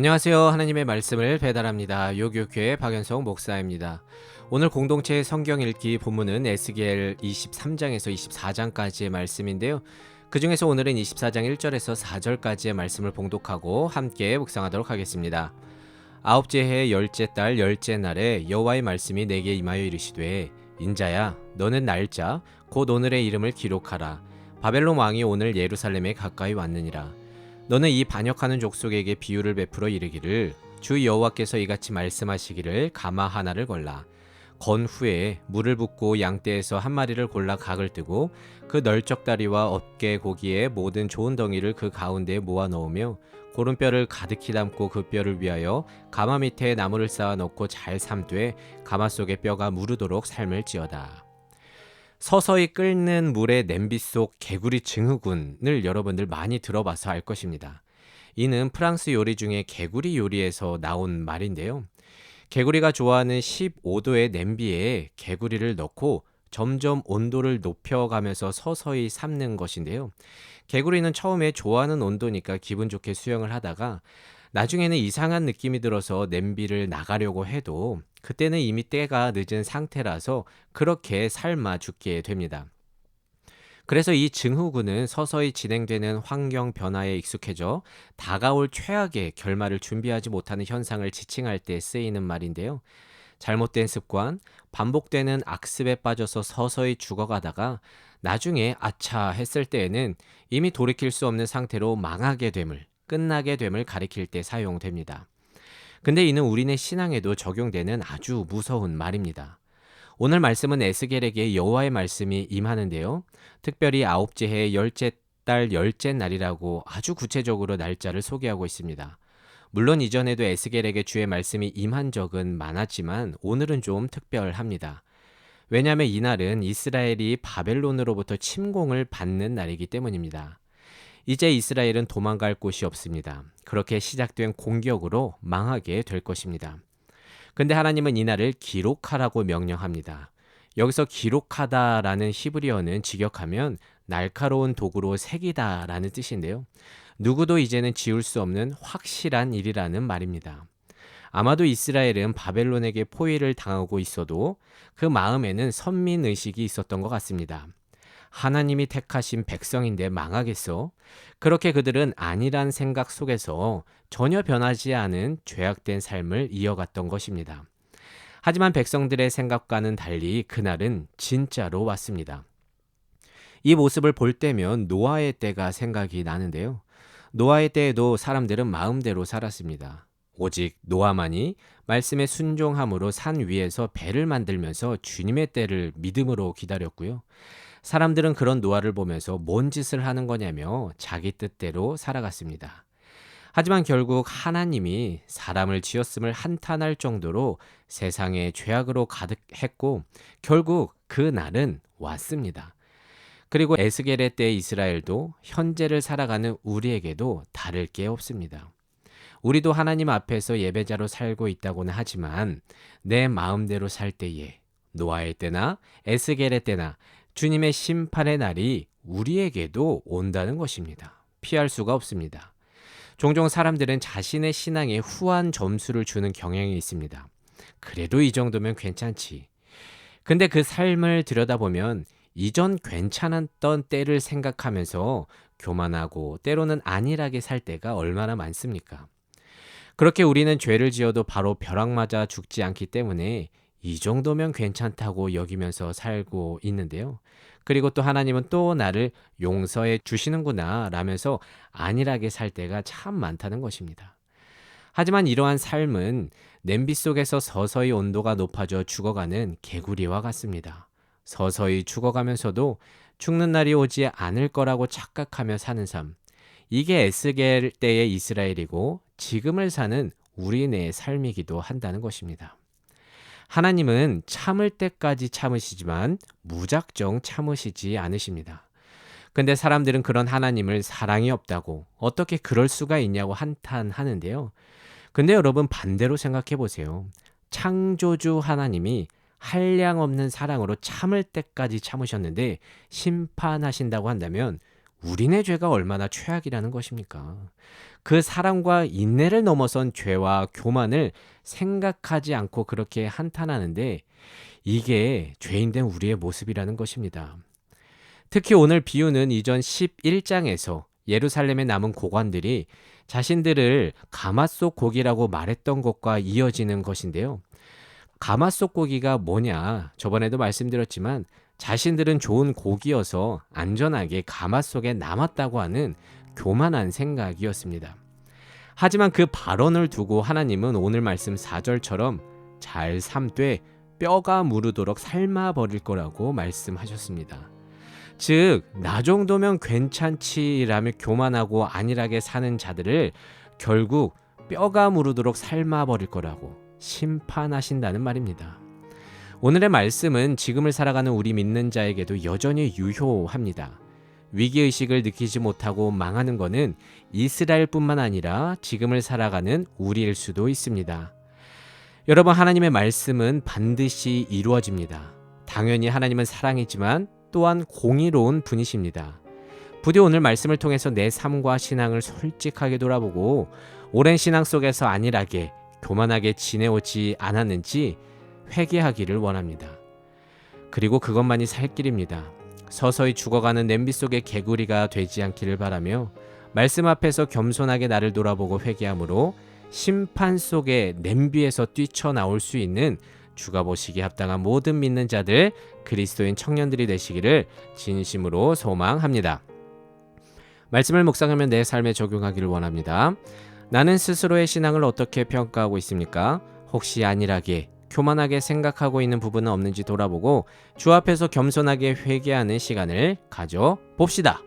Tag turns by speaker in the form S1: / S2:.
S1: 안녕하세요. 하나님의 말씀을 배달합니다. 요교교회 박연성 목사입니다. 오늘 공동체 성경 읽기 본문은 에스겔 23장에서 24장까지의 말씀인데요. 그 중에서 오늘은 24장 1절에서 4절까지의 말씀을 봉독하고 함께 묵상하도록 하겠습니다. 아홉째 해 열째 달 열째 날에 여호와의 말씀이 내게 임하여 이르시되 인자야 너는 날짜 곧 오늘의 이름을 기록하라 바벨론 왕이 오늘 예루살렘에 가까이 왔느니라 너는 이 반역하는 족속에게 비유를 베풀어 이르기를 주 여호와께서 이같이 말씀하시기를 가마 하나를 걸라 건 후에 물을 붓고 양떼에서 한 마리를 골라 각을 뜨고 그 널쩍다리와 어깨 고기에 모든 좋은 덩이를 그 가운데에 모아 넣으며 고른뼈를 가득히 담고 그 뼈를 위하여 가마 밑에 나무를 쌓아 놓고 잘 삶되 가마 속에 뼈가 무르도록 삶을 지어다. 서서히 끓는 물의 냄비 속 개구리 증후군을 여러분들 많이 들어봐서 알 것입니다. 이는 프랑스 요리 중에 개구리 요리에서 나온 말인데요. 개구리가 좋아하는 15도의 냄비에 개구리를 넣고 점점 온도를 높여가면서 서서히 삶는 것인데요. 개구리는 처음에 좋아하는 온도니까 기분 좋게 수영을 하다가 나중에는 이상한 느낌이 들어서 냄비를 나가려고 해도 그때는 이미 때가 늦은 상태라서 그렇게 삶아 죽게 됩니다. 그래서 이 증후군은 서서히 진행되는 환경 변화에 익숙해져 다가올 최악의 결말을 준비하지 못하는 현상을 지칭할 때 쓰이는 말인데요. 잘못된 습관, 반복되는 악습에 빠져서 서서히 죽어가다가 나중에 아차 했을 때에는 이미 돌이킬 수 없는 상태로 망하게 됨을, 끝나게 됨을 가리킬 때 사용됩니다. 근데 이는 우리네 신앙에도 적용되는 아주 무서운 말입니다. 오늘 말씀은 에스겔에게 여호와의 말씀이 임하는데요. 특별히 아홉째 해 열째 달 열째 날이라고 아주 구체적으로 날짜를 소개하고 있습니다. 물론 이전에도 에스겔에게 주의 말씀이 임한 적은 많았지만 오늘은 좀 특별합니다. 왜냐하면 이날은 이스라엘이 바벨론으로부터 침공을 받는 날이기 때문입니다. 이제 이스라엘은 도망갈 곳이 없습니다. 그렇게 시작된 공격으로 망하게 될 것입니다. 근데 하나님은 이날을 기록하라고 명령합니다. 여기서 기록하다라는 히브리어는 직역하면 날카로운 도구로 새기다라는 뜻인데요. 누구도 이제는 지울 수 없는 확실한 일이라는 말입니다. 아마도 이스라엘은 바벨론에게 포위를 당하고 있어도 그 마음에는 선민 의식이 있었던 것 같습니다. 하나님이 택하신 백성인데 망하겠어? 그렇게 그들은 아니란 생각 속에서 전혀 변하지 않은 죄악된 삶을 이어갔던 것입니다. 하지만 백성들의 생각과는 달리 그날은 진짜로 왔습니다. 이 모습을 볼 때면 노아의 때가 생각이 나는데요. 노아의 때에도 사람들은 마음대로 살았습니다. 오직 노아만이 말씀에 순종함으로 산 위에서 배를 만들면서 주님의 때를 믿음으로 기다렸고요. 사람들은 그런 노아를 보면서 뭔 짓을 하는 거냐며 자기 뜻대로 살아갔습니다. 하지만 결국 하나님이 사람을 지었음을 한탄할 정도로 세상에 죄악으로 가득했고 결국 그 날은 왔습니다. 그리고 에스겔의 때 이스라엘도 현재를 살아가는 우리에게도 다를 게 없습니다. 우리도 하나님 앞에서 예배자로 살고 있다고는 하지만 내 마음대로 살 때에 노아의 때나 에스겔의 때나 주님의 심판의 날이 우리에게도 온다는 것입니다. 피할 수가 없습니다. 종종 사람들은 자신의 신앙에 후한 점수를 주는 경향이 있습니다. 그래도 이 정도면 괜찮지. 근데 그 삶을 들여다보면 이전 괜찮았던 때를 생각하면서 교만하고 때로는 안일하게 살 때가 얼마나 많습니까? 그렇게 우리는 죄를 지어도 바로 벼락 맞아 죽지 않기 때문에 이 정도면 괜찮다고 여기면서 살고 있는데요. 그리고 또 하나님은 또 나를 용서해 주시는구나 라면서 안일하게 살 때가 참 많다는 것입니다. 하지만 이러한 삶은 냄비 속에서 서서히 온도가 높아져 죽어가는 개구리와 같습니다. 서서히 죽어가면서도 죽는 날이 오지 않을 거라고 착각하며 사는 삶. 이게 에스겔 때의 이스라엘이고 지금을 사는 우리네 삶이기도 한다는 것입니다. 하나님은 참을 때까지 참으시지만 무작정 참으시지 않으십니다. 근데 사람들은 그런 하나님을 사랑이 없다고 어떻게 그럴 수가 있냐고 한탄하는데요. 근데 여러분 반대로 생각해 보세요. 창조주 하나님이 한량 없는 사랑으로 참을 때까지 참으셨는데 심판하신다고 한다면 우리네 죄가 얼마나 최악이라는 것입니까? 그 사랑과 인내를 넘어선 죄와 교만을 생각하지 않고 그렇게 한탄하는데 이게 죄인된 우리의 모습이라는 것입니다. 특히 오늘 비유는 이전 11장에서 예루살렘에 남은 고관들이 자신들을 가마솥 고기라고 말했던 것과 이어지는 것인데요. 가마솥 고기가 뭐냐? 저번에도 말씀드렸지만 자신들은 좋은 고기여서 안전하게 가마 속에 남았다고 하는 교만한 생각이었습니다. 하지만 그 발언을 두고 하나님은 오늘 말씀 4절처럼 잘 삶되 뼈가 무르도록 삶아 버릴 거라고 말씀하셨습니다. 즉, 나 정도면 괜찮지라며 교만하고 안일하게 사는 자들을 결국 뼈가 무르도록 삶아 버릴 거라고 심판하신다는 말입니다. 오늘의 말씀은 지금을 살아가는 우리 믿는 자에게도 여전히 유효합니다. 위기의식을 느끼지 못하고 망하는 것은 이스라엘뿐만 아니라 지금을 살아가는 우리일 수도 있습니다. 여러분, 하나님의 말씀은 반드시 이루어집니다. 당연히 하나님은 사랑이지만 또한 공의로운 분이십니다. 부디 오늘 말씀을 통해서 내 삶과 신앙을 솔직하게 돌아보고 오랜 신앙 속에서 안일하게 교만하게 지내오지 않았는지 회개하기를 원합니다. 그리고 그것만이 살 길입니다. 서서히 죽어가는 냄비 속의 개구리가 되지 않기를 바라며 말씀 앞에서 겸손하게 나를 돌아보고 회개함으로 심판 속의 냄비에서 뛰쳐나올 수 있는 주가 보시기에 합당한 모든 믿는 자들 그리스도인 청년들이 되시기를 진심으로 소망합니다. 말씀을 묵상하며 내 삶에 적용하기를 원합니다. 나는 스스로의 신앙을 어떻게 평가하고 있습니까? 혹시 안일하게 교만하게 생각하고 있는 부분은 없는지 돌아보고 주 앞에서 겸손하게 회개하는 시간을 가져 봅시다.